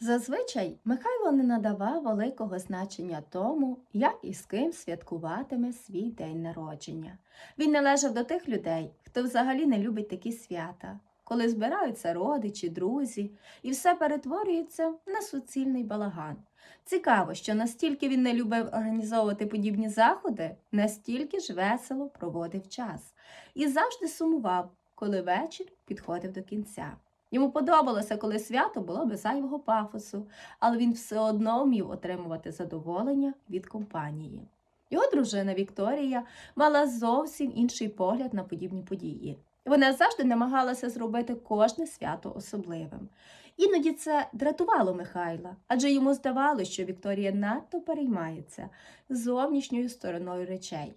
Зазвичай Михайло не надавав великого значення тому, як і з ким святкуватиме свій день народження. Він належав до тих людей, хто взагалі не любить такі свята, коли збираються родичі, друзі, і все перетворюється на суцільний балаган. Цікаво, що настільки він не любив організовувати подібні заходи, настільки ж весело проводив час і завжди сумував, коли вечір підходив до кінця. Йому подобалося, коли свято було без зайвого пафосу, але він все одно вмів отримувати задоволення від компанії. Його дружина Вікторія мала зовсім інший погляд на подібні події. Вона завжди намагалася зробити кожне свято особливим. Іноді це дратувало Михайла, адже йому здавалося, що Вікторія надто переймається зовнішньою стороною речей.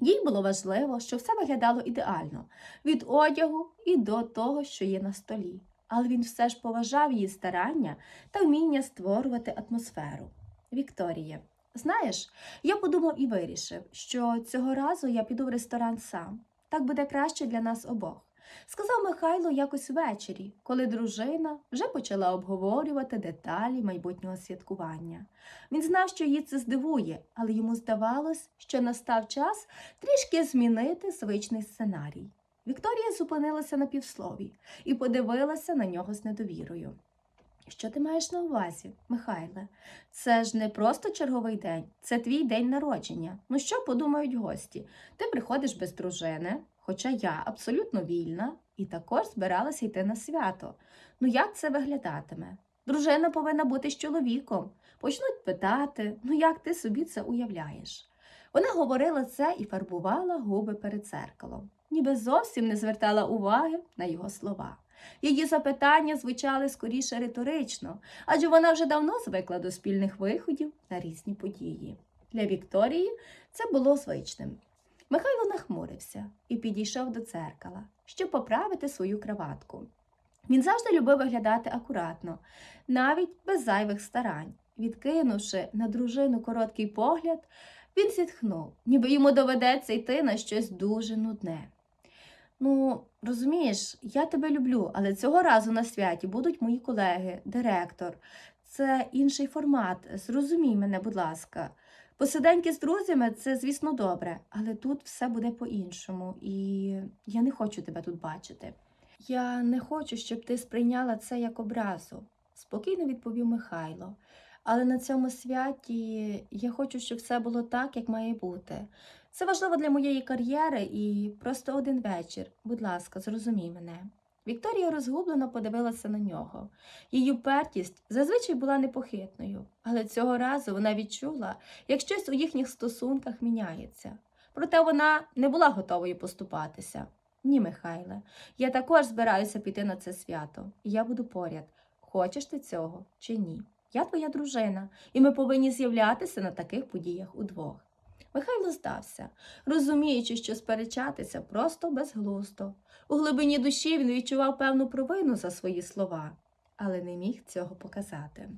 Їй було важливо, щоб все виглядало ідеально від одягу і до того, що є на столі. Але він все ж поважав її старання та вміння створювати атмосферу. Вікторія, знаєш, я подумав і вирішив, що цього разу я піду в ресторан сам. Так буде краще для нас обох. Сказав Михайло якось ввечері, коли дружина вже почала обговорювати деталі майбутнього святкування. Він знав, що її це здивує, але йому здавалось, що настав час трішки змінити звичний сценарій. Вікторія зупинилася на півслові і подивилася на нього з недовірою. Що ти маєш на увазі, Михайле? Це ж не просто черговий день, це твій день народження. Ну що подумають гості? Ти приходиш без дружини, хоча я абсолютно вільна і також збиралася йти на свято. Ну як це виглядатиме? Дружина повинна бути з чоловіком. Почнуть питати, ну як ти собі це уявляєш? Вона говорила це і фарбувала губи перед зеркалом, ніби зовсім не звертала уваги на його слова. Її запитання звучали скоріше риторично, адже вона вже давно звикла до спільних виходів на різні події. Для Вікторії це було звичним. Михайло нахмурився і підійшов до дзеркала, щоб поправити свою краватку. Він завжди любив виглядати акуратно, навіть без зайвих старань. Відкинувши на дружину короткий погляд, він зітхнув, ніби йому доведеться йти на щось дуже нудне. Ну, розумієш, я тебе люблю, але цього разу на святі будуть мої колеги, директор. Це інший формат. Зрозумій мене, будь ласка. Посиденьки з друзями це, звісно, добре, але тут все буде по-іншому, і я не хочу тебе тут бачити. Я не хочу, щоб ти сприйняла це як образу, спокійно відповів Михайло. Але на цьому святі я хочу, щоб все було так, як має бути. Це важливо для моєї кар'єри і просто один вечір. Будь ласка, зрозумій мене. Вікторія розгублено подивилася на нього. Її упертість зазвичай була непохитною, але цього разу вона відчула, як щось у їхніх стосунках міняється. Проте вона не була готовою поступатися. Ні, Михайле, я також збираюся піти на це свято, і я буду поряд. Хочеш ти цього чи ні? Я твоя дружина, і ми повинні з'являтися на таких подіях удвох. Михайло здався, розуміючи, що сперечатися просто безглуздо. У глибині душі він відчував певну провину за свої слова, але не міг цього показати.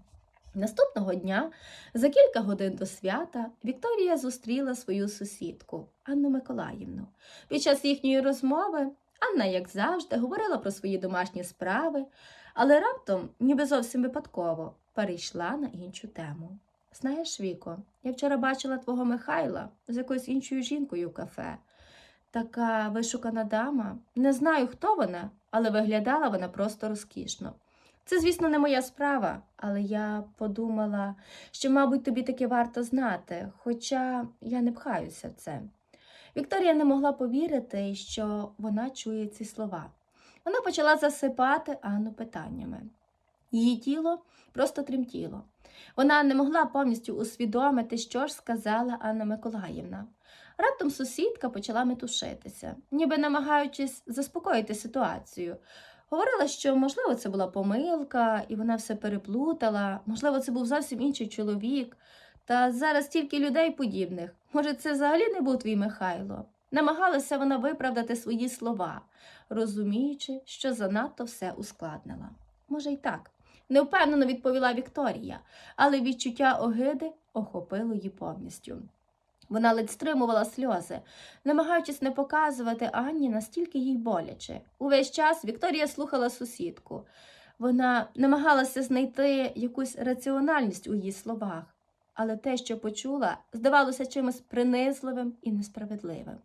Наступного дня, за кілька годин до свята, Вікторія зустріла свою сусідку Анну Миколаївну. Під час їхньої розмови Анна, як завжди, говорила про свої домашні справи, але раптом, ніби зовсім випадково, перейшла на іншу тему. Знаєш, Віко, я вчора бачила твого Михайла з якоюсь іншою жінкою в кафе. Така вишукана дама. Не знаю, хто вона, але виглядала вона просто розкішно. Це, звісно, не моя справа, але я подумала, що, мабуть, тобі таки варто знати, хоча я не пхаюся в це. Вікторія не могла повірити, що вона чує ці слова. Вона почала засипати Анну питаннями. Її тіло просто тремтіло. Вона не могла повністю усвідомити, що ж сказала Анна Миколаївна. Раптом сусідка почала метушитися, ніби намагаючись заспокоїти ситуацію. Говорила, що, можливо, це була помилка, і вона все переплутала, можливо, це був зовсім інший чоловік. Та зараз стільки людей подібних. Може, це взагалі не був твій Михайло? Намагалася вона виправдати свої слова, розуміючи, що занадто все ускладнила. Може, й так, невпевнено відповіла Вікторія, але відчуття огиди охопило її повністю. Вона ледь стримувала сльози, намагаючись не показувати Анні, настільки їй боляче. Увесь час Вікторія слухала сусідку. Вона намагалася знайти якусь раціональність у її словах, але те, що почула, здавалося чимось принизливим і несправедливим.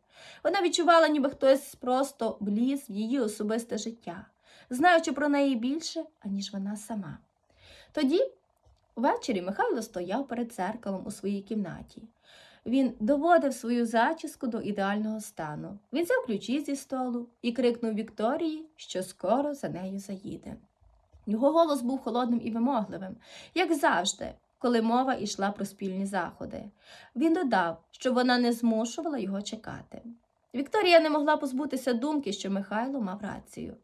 Вона відчувала, ніби хтось просто вліз в її особисте життя, знаючи про неї більше, аніж вона сама. Тоді ввечері Михайло стояв перед дзеркалом у своїй кімнаті. Він доводив свою зачіску до ідеального стану. Він взяв ключі зі столу і крикнув Вікторії, що скоро за нею заїде. Його голос був холодним і вимогливим, як завжди, коли мова йшла про спільні заходи. Він додав, що вона не змушувала його чекати. Вікторія не могла позбутися думки, що Михайло мав рацію.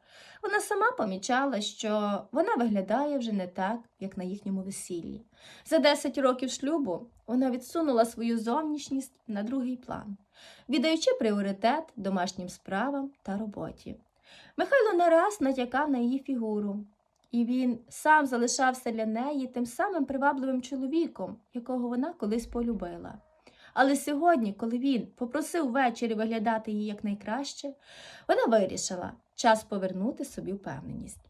Вона сама помічала, що вона виглядає вже не так, як на їхньому весіллі. За 10 років шлюбу вона відсунула свою зовнішність на другий план, віддаючи пріоритет домашнім справам та роботі. Михайло не раз натякав на її фігуру, і він сам залишався для неї тим самим привабливим чоловіком, якого вона колись полюбила. Але сьогодні, коли він попросив ввечері виглядати її якнайкраще, вона вирішила час повернути собі впевненість.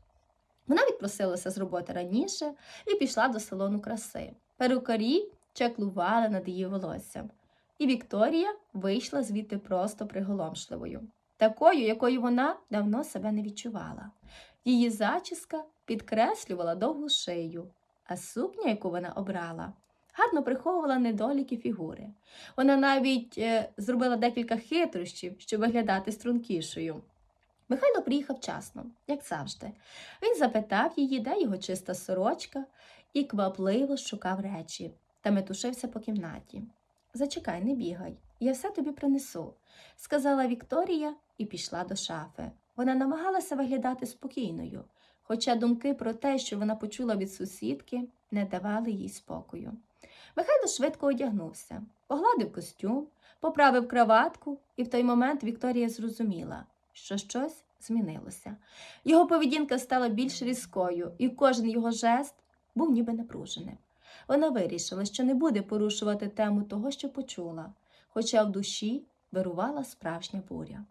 Вона відпросилася з роботи раніше і пішла до салону краси. Перукарі чаклували над її волоссям, і Вікторія вийшла звідти просто приголомшливою, такою, якою вона давно себе не відчувала. Її зачіска підкреслювала довгу шию, а сукня, яку вона обрала, гарно приховувала недоліки фігури. Вона навіть е, зробила декілька хитрощів, щоб виглядати стрункішою. Михайло приїхав вчасно, як завжди. Він запитав її, де його чиста сорочка, і квапливо шукав речі та метушився по кімнаті. Зачекай, не бігай, я все тобі принесу, сказала Вікторія і пішла до шафи. Вона намагалася виглядати спокійною, хоча думки про те, що вона почула від сусідки, не давали їй спокою. Михайло швидко одягнувся, погладив костюм, поправив краватку, і в той момент Вікторія зрозуміла, що щось змінилося. Його поведінка стала більш різкою, і кожен його жест був ніби напруженим. Вона вирішила, що не буде порушувати тему того, що почула, хоча в душі вирувала справжня буря.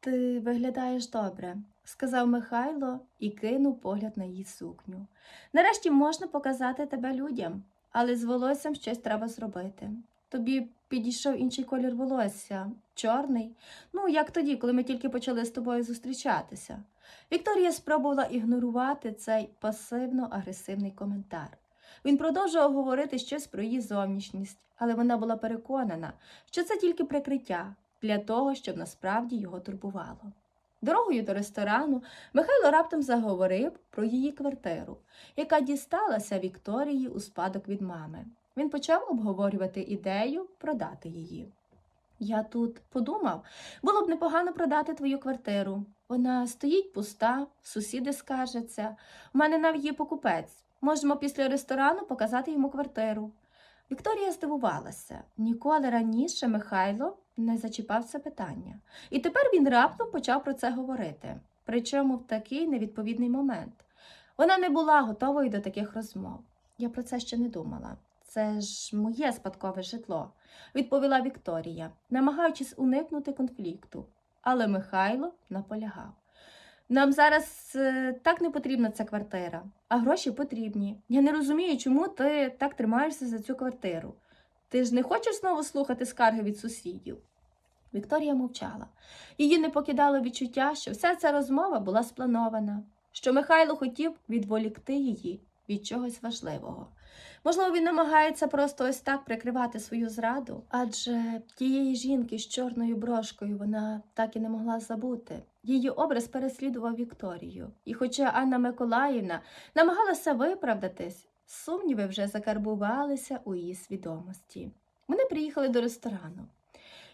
Ти виглядаєш добре, сказав Михайло і кинув погляд на її сукню. Нарешті можна показати тебе людям, але з волоссям щось треба зробити. Тобі підійшов інший колір волосся, чорний, ну як тоді, коли ми тільки почали з тобою зустрічатися. Вікторія спробувала ігнорувати цей пасивно-агресивний коментар. Він продовжував говорити щось про її зовнішність, але вона була переконана, що це тільки прикриття для того, щоб насправді його турбувало. Дорогою до ресторану Михайло раптом заговорив про її квартиру, яка дісталася Вікторії у спадок від мами. Він почав обговорювати ідею продати її. Я тут подумав, було б непогано продати твою квартиру. Вона стоїть пуста, сусіди скаржаться. У мене навіть є покупець. Можемо після ресторану показати йому квартиру. Вікторія здивувалася. Ніколи раніше Михайло не зачіпав це питання. І тепер він раптом почав про це говорити, причому в такий невідповідний момент. Вона не була готовою до таких розмов. Я про це ще не думала. Це ж моє спадкове житло, відповіла Вікторія, намагаючись уникнути конфлікту. Але Михайло наполягав. Нам зараз е, так не потрібна ця квартира, а гроші потрібні. Я не розумію, чому ти так тримаєшся за цю квартиру. Ти ж не хочеш знову слухати скарги від сусідів? Вікторія мовчала. Її не покидало відчуття, що вся ця розмова була спланована, що Михайло хотів відволікти її від чогось важливого. Можливо, він намагається просто ось так прикривати свою зраду, адже тієї жінки з чорною брошкою вона так і не могла забути. Її образ переслідував Вікторію, і хоча Анна Миколаївна намагалася виправдатись, сумніви вже закарбувалися у її свідомості. Вони приїхали до ресторану.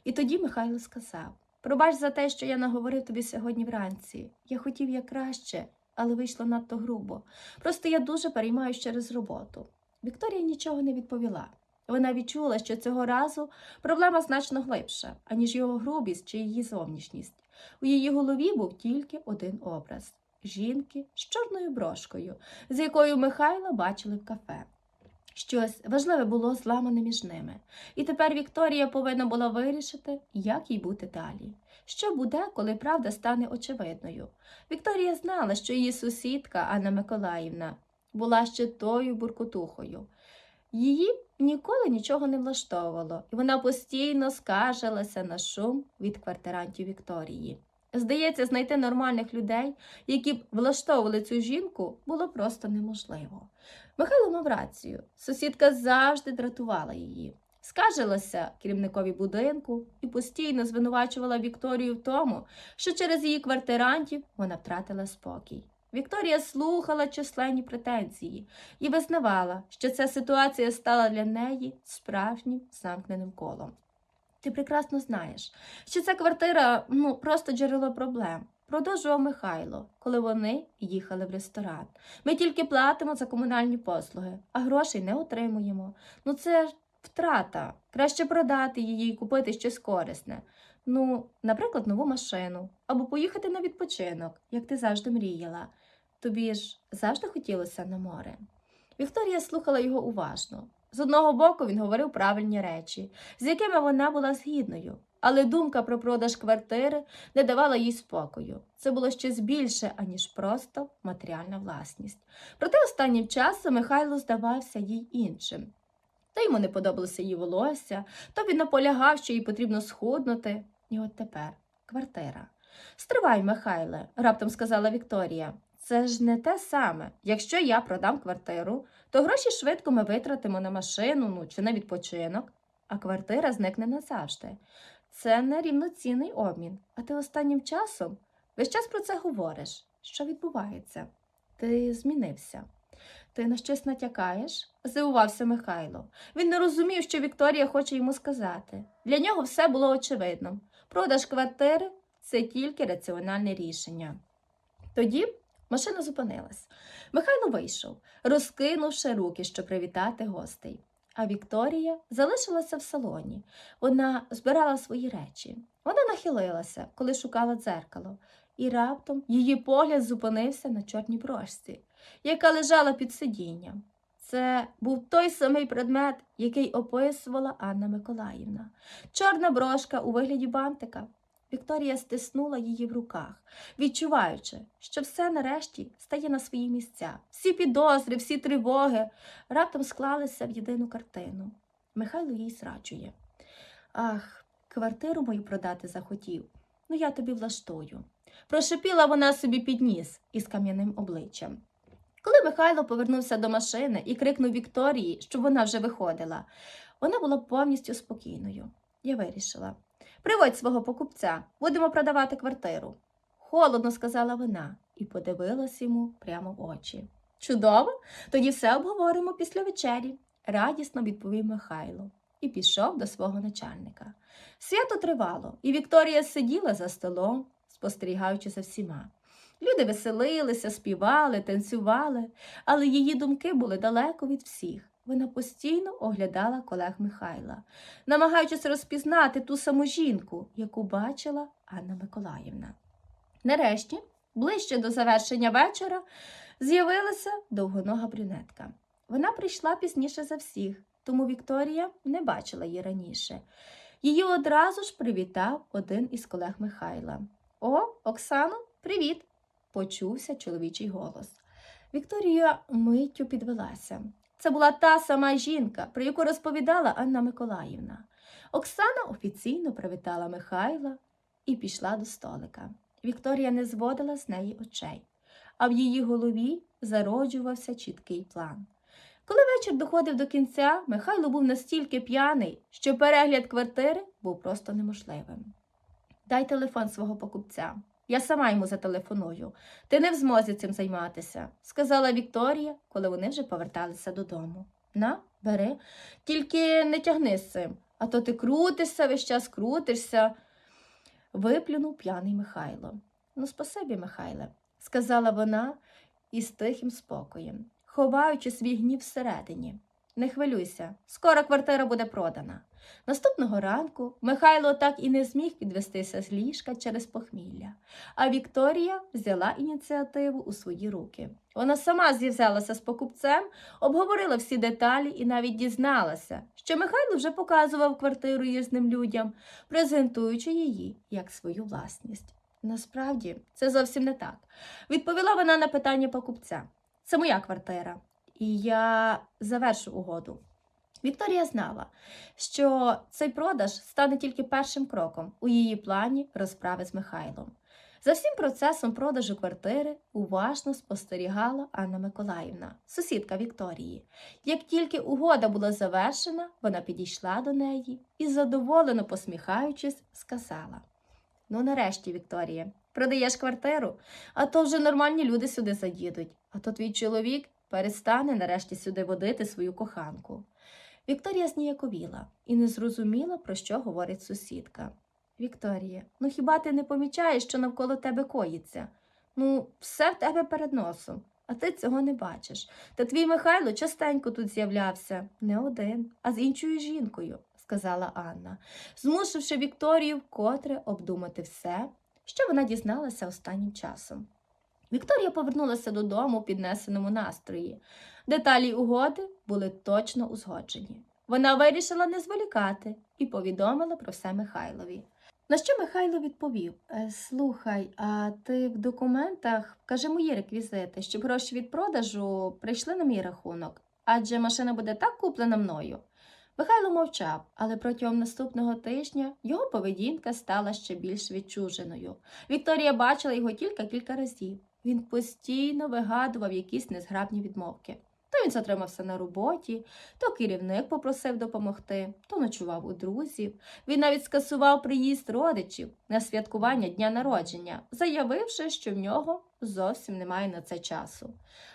І тоді Михайло сказав: Пробач за те, що я наговорив тобі сьогодні вранці. Я хотів як краще, але вийшло надто грубо. Просто я дуже переймаюсь через роботу. Вікторія нічого не відповіла. Вона відчула, що цього разу проблема значно глибша, аніж його грубість чи її зовнішність. У її голові був тільки один образ жінки з чорною брошкою, з якою Михайла бачили в кафе. Щось важливе було зламане між ними, і тепер Вікторія повинна була вирішити, як їй бути далі. Що буде, коли правда стане очевидною? Вікторія знала, що її сусідка Анна Миколаївна була ще тою буркотухою. Її ніколи нічого не влаштовувало, і вона постійно скаржилася на шум від квартирантів Вікторії. Здається, знайти нормальних людей, які б влаштовували цю жінку, було просто неможливо. Михайло мав рацію. Сусідка завжди дратувала її. Скаржилася керівникові будинку і постійно звинувачувала Вікторію в тому, що через її квартирантів вона втратила спокій. Вікторія слухала численні претензії і визнавала, що ця ситуація стала для неї справжнім замкненим колом. Ти прекрасно знаєш, що ця квартира ну, просто джерело проблем. Продовжував Михайло, коли вони їхали в ресторан. Ми тільки платимо за комунальні послуги, а грошей не отримуємо. Ну це втрата. Краще продати її і купити щось корисне. Ну, наприклад, нову машину або поїхати на відпочинок, як ти завжди мріяла. Тобі ж завжди хотілося на море. Вікторія слухала його уважно. З одного боку він говорив правильні речі, з якими вона була згідною, але думка про продаж квартири не давала їй спокою. Це було щось більше, аніж просто матеріальна власність. Проте останнім часом Михайло здавався їй іншим. Та йому не подобалося її волосся, то він наполягав, що їй потрібно схуднути. І от тепер квартира. Стривай, Михайле, раптом сказала Вікторія. Це ж не те саме. Якщо я продам квартиру, то гроші швидко ми витратимо на машину ну, чи на відпочинок, а квартира зникне назавжди. Це не рівноцінний обмін. А ти останнім часом весь час про це говориш. Що відбувається? Ти змінився. Ти на щось натякаєш? здивувався Михайло. Він не розумів, що Вікторія хоче йому сказати. Для нього все було очевидно. Продаж квартири це тільки раціональне рішення. Тоді машина зупинилась. Михайло вийшов, розкинувши руки, щоб привітати гостей. А Вікторія залишилася в салоні. Вона збирала свої речі. Вона нахилилася, коли шукала дзеркало, і раптом її погляд зупинився на чорній брошці, яка лежала під сидінням. Це був той самий предмет, який описувала Анна Миколаївна. Чорна брошка у вигляді бантика. Вікторія стиснула її в руках, відчуваючи, що все нарешті стає на свої місця. Всі підозри, всі тривоги раптом склалися в єдину картину. Михайло їй зраджує. Ах, квартиру мою продати захотів. Ну, я тобі влаштую. Прошипіла вона собі під ніс із кам'яним обличчям. Коли Михайло повернувся до машини і крикнув Вікторії, щоб вона вже виходила, вона була повністю спокійною. Я вирішила. Приводь свого покупця, будемо продавати квартиру. Холодно сказала вона і подивилась йому прямо в очі. Чудово, тоді все обговоримо після вечері, радісно відповів Михайло і пішов до свого начальника. Свято тривало, і Вікторія сиділа за столом, спостерігаючи за всіма. Люди веселилися, співали, танцювали, але її думки були далеко від всіх. Вона постійно оглядала колег Михайла, намагаючись розпізнати ту саму жінку, яку бачила Анна Миколаївна. Нарешті, ближче до завершення вечора, з'явилася довгонога брюнетка. Вона прийшла пізніше за всіх, тому Вікторія не бачила її раніше. Її одразу ж привітав один із колег Михайла. О, Оксано, привіт! почувся чоловічий голос. Вікторія миттю підвелася. Це була та сама жінка, про яку розповідала Анна Миколаївна. Оксана офіційно привітала Михайла і пішла до столика. Вікторія не зводила з неї очей, а в її голові зароджувався чіткий план. Коли вечір доходив до кінця, Михайло був настільки п'яний, що перегляд квартири був просто неможливим. Дай телефон свого покупця. Я сама йому зателефоную. Ти не в змозі цим займатися, сказала Вікторія, коли вони вже поверталися додому. На, бери, тільки не тягни з цим, а то ти крутишся, весь час крутишся. Виплюнув п'яний Михайло. Ну, спасибі, Михайле, сказала вона із тихим спокоєм, ховаючи свій гнів всередині. Не хвилюйся, скоро квартира буде продана. Наступного ранку Михайло так і не зміг підвестися з ліжка через похмілля, а Вікторія взяла ініціативу у свої руки. Вона сама зв'язалася з покупцем, обговорила всі деталі і навіть дізналася, що Михайло вже показував квартиру їзним людям, презентуючи її як свою власність. Насправді це зовсім не так. Відповіла вона на питання покупця. Це моя квартира, і я завершу угоду. Вікторія знала, що цей продаж стане тільки першим кроком у її плані розправи з Михайлом. За всім процесом продажу квартири уважно спостерігала Анна Миколаївна, сусідка Вікторії. Як тільки угода була завершена, вона підійшла до неї і, задоволено посміхаючись, сказала: Ну, нарешті, Вікторія, продаєш квартиру, а то вже нормальні люди сюди заїдуть, а то твій чоловік перестане нарешті сюди водити свою коханку. Вікторія зніяковіла і не зрозуміла, про що говорить сусідка. Вікторія, ну хіба ти не помічаєш, що навколо тебе коїться? Ну, все в тебе перед носом, а ти цього не бачиш. Та твій Михайло частенько тут з'являвся, не один, а з іншою жінкою, сказала Анна, змусивши Вікторію вкотре обдумати все, що вона дізналася останнім часом. Вікторія повернулася додому у піднесеному настрої. Деталі угоди були точно узгоджені. Вона вирішила не зволікати і повідомила про все Михайлові. На що Михайло відповів: «Е, Слухай, а ти в документах вкажи мої реквізити, щоб гроші від продажу прийшли на мій рахунок, адже машина буде так куплена мною. Михайло мовчав, але протягом наступного тижня його поведінка стала ще більш відчуженою. Вікторія бачила його тільки кілька разів. Він постійно вигадував якісь незграбні відмовки. Він затримався на роботі, то керівник попросив допомогти, то ночував у друзів. Він навіть скасував приїзд родичів на святкування дня народження, заявивши, що в нього зовсім немає на це часу.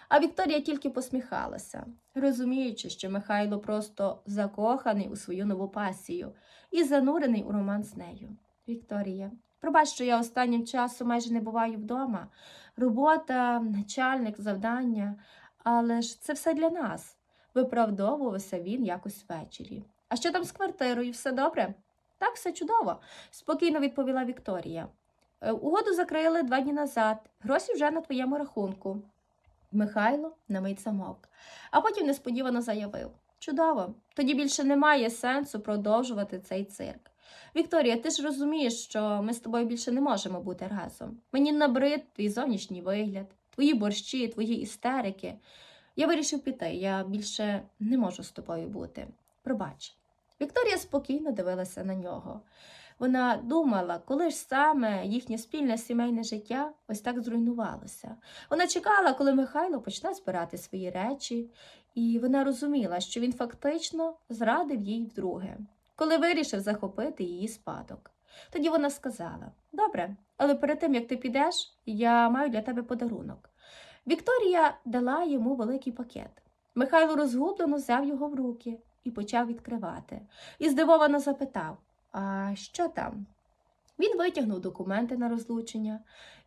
А Вікторія тільки посміхалася, розуміючи, що Михайло просто закоханий у свою нову пасію і занурений у роман з нею. Вікторія, пробач, що я останнім часом майже не буваю вдома. Робота, начальник, завдання. Але ж це все для нас. Виправдовувався він якось ввечері. А що там з квартирою? Все добре? Так, все чудово, спокійно відповіла Вікторія. «Е, Угоду закрили два дні назад, гроші вже на твоєму рахунку. Михайло на мить замовк, а потім несподівано заявив: Чудово, тоді більше немає сенсу продовжувати цей цирк. Вікторія, ти ж розумієш, що ми з тобою більше не можемо бути разом. Мені набрид твій зовнішній вигляд, твої борщі, твої істерики. Я вирішив піти, я більше не можу з тобою бути. Пробач. Вікторія спокійно дивилася на нього. Вона думала, коли ж саме їхнє спільне сімейне життя ось так зруйнувалося. Вона чекала, коли Михайло почне збирати свої речі, і вона розуміла, що він фактично зрадив їй вдруге, коли вирішив захопити її спадок. Тоді вона сказала: Добре, але перед тим як ти підеш, я маю для тебе подарунок. Вікторія дала йому великий пакет. Михайло розгублено взяв його в руки і почав відкривати. І здивовано запитав: А що там? Він витягнув документи на розлучення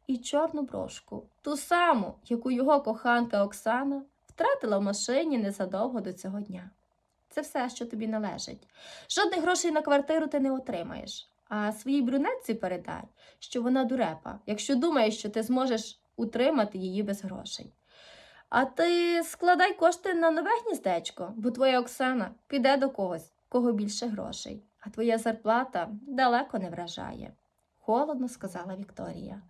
і чорну брошку, ту саму, яку його коханка Оксана втратила в машині незадовго до цього дня. Це все, що тобі належить. Жодних грошей на квартиру ти не отримаєш. А своїй брюнетці передай, що вона дурепа, якщо думаєш, що ти зможеш утримати її без грошей. А ти складай кошти на нове гніздечко, бо твоя Оксана піде до когось, кого більше грошей, а твоя зарплата далеко не вражає. Холодно сказала Вікторія.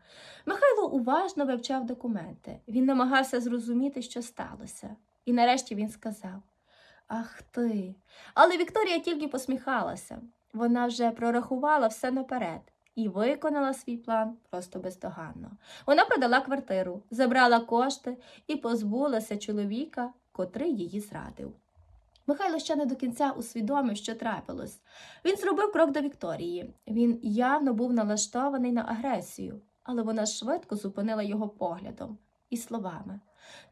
Михайло уважно вивчав документи. Він намагався зрозуміти, що сталося. І нарешті він сказав: Ах ти. Але Вікторія тільки посміхалася. Вона вже прорахувала все наперед і виконала свій план просто бездоганно. Вона продала квартиру, забрала кошти і позбулася чоловіка, котрий її зрадив. Михайло ще не до кінця усвідомив, що трапилось. Він зробив крок до Вікторії. Він явно був налаштований на агресію, але вона швидко зупинила його поглядом і словами: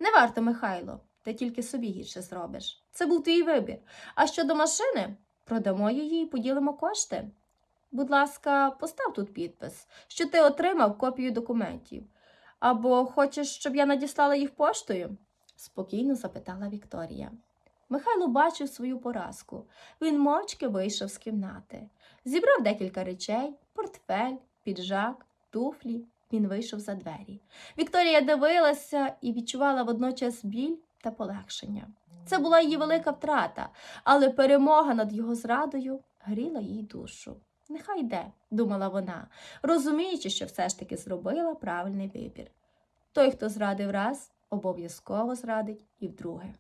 Не варто, Михайло, ти тільки собі гірше зробиш. Це був твій вибір. А щодо машини, продамо її і поділимо кошти. Будь ласка, постав тут підпис, що ти отримав копію документів. Або хочеш, щоб я надіслала їх поштою? спокійно запитала Вікторія. Михайло бачив свою поразку. Він мовчки вийшов з кімнати. Зібрав декілька речей, портфель, піджак, туфлі. Він вийшов за двері. Вікторія дивилася і відчувала водночас біль та полегшення. Це була її велика втрата, але перемога над його зрадою гріла їй душу. Нехай йде, думала вона, розуміючи, що все ж таки зробила правильний вибір. Той, хто зрадив раз, обов'язково зрадить і вдруге.